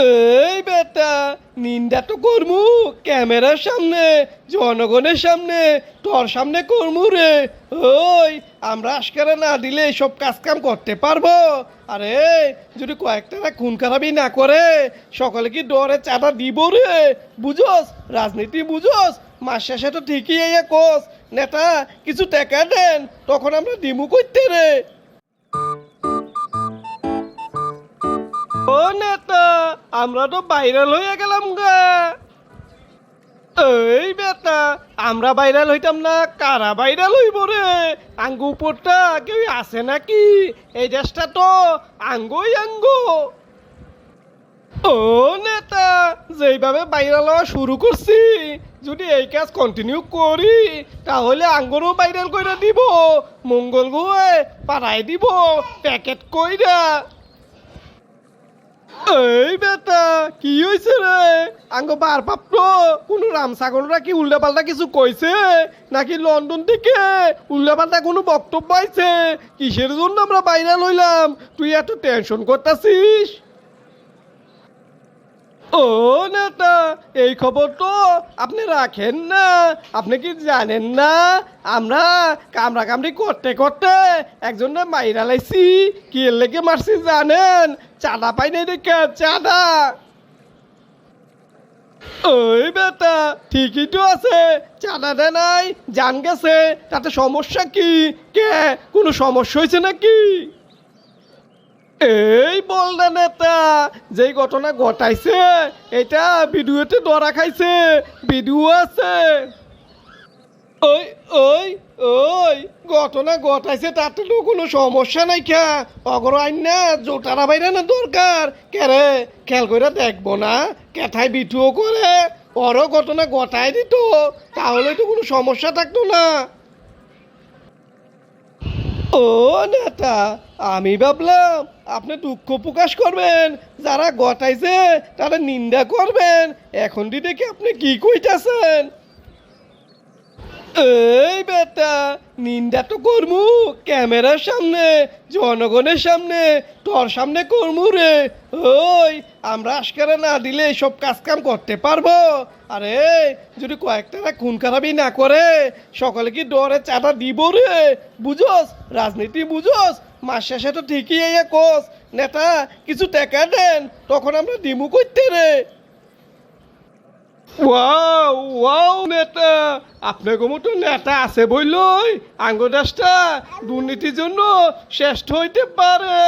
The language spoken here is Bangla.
এই বেটা, নিন্দা তো করমু। ক্যামেরার সামনে, জনগণের সামনে, তোর সামনে করমু রে। ওই, আমরা আজকারা না দিলে সব কাজ কাম করতে পারব। আরে, যদি কয়েকটা খুন খারাপি না করে, সকলে কি ডরে চাঁদা দিব রে? বুঝোস, রাজনীতি বুঝোস, মাস শেষে তো ঠিকই এই নেতা, কিছু টাকা দেন, তখন আমরা দিমু করতে রে। আমরা তো ভাইরাল হয়ে গেলাম গা। এই বেটা, আমরা ভাইরাল হইতাম না, কারা ভাইরাল হইব রে? আঙ্গু উপরটা কেউ আছে নাকি? এই দেশটা তো আঙ্গই আঙ্গো। ও নেতা, যেইভাবে ভাইরাল হওয়া শুরু করছি, যদি এই কাজ কন্টিনিউ করি, তাহলে আঙ্গুরও ভাইরাল কইরা দিব, মঙ্গল গুয়ে পাড়াই দিব প্যাকেট কইরা। এই বেটা, কি হয়েছে রে? আঙ্গ বার পাপ্র কোনো রামসাগররা কি উল্টাপাল্টা কিছু কইছে? নাকি লন্ডন থেকে উল্টাপাল্টা কোনো বক্তব্য আইছে? কিসের জন্য আমরা বাইরে লইলাম? তুই এত টেনশন করতাছিস? ও নেতা, এই খবর তো আপনি রাখেন না। আপনি কি জানেন না? আমরা কামড়া কামড়ি করতে করতে একজনের মাইরা লাইছি। কি লেগে মারছি জানেন? চাঁদা পাই নাই দেখে, চাঁদা। ওই বেটা, ঠিকই তো আছে দেয় নাই, জান গেছে, তাতে সমস্যা কি? কে? কোনো সমস্যা হয়েছে নাকি? এই বল না নেতা, যেই ঘটনা ঘটাইছে, এটা ভিডিওতে ধরা খাইছে ভিডিও আছে। ওই ওই, ঘটনা ঘটাইছে, তাতে তো কোনো সমস্যা নাই খা। অগর আইন না, জোটারা বাইরে না দরকার। কেরে খেয়াল করে দেখব না। কেথায় ভিডিও করে? ওরও ঘটনা ঘটাই দিত তাহলে তো কোনো সমস্যা থাকতো না। ও নেতা, আমি ভাবলাম আপনি দুঃখ প্রকাশ করবেন, যারা গটাইছে তারা নিন্দা করবেন। এখন দিদি কি আপনি কি কইতাছেন? এই বেটা, নিন্দা তো করমু। ক্যামেরার সামনে, জনগণের সামনে, তোর সামনে করমু রে। ওই, আমরা আজকারা না দিলে সব কাজ কাম করতে পারব। আরে, যদি কয়েকটা খুন খারাপি না করে, সকলে কি ডরে চাঁদা দিব রে? বুঝোস, রাজনীতি বুঝোস, মাস শেষে তো ঠিকই এই কোস নেতা, কিছু টাকা দেন, তখন আমরা দিমু করতে রে। ওয়াও! ওয়াও নেতা। আপনার মতো নেতা আছে বইলই। আঙ্গদাসটা দুর্নীতির জন্য শ্রেষ্ঠ হইতে পারে।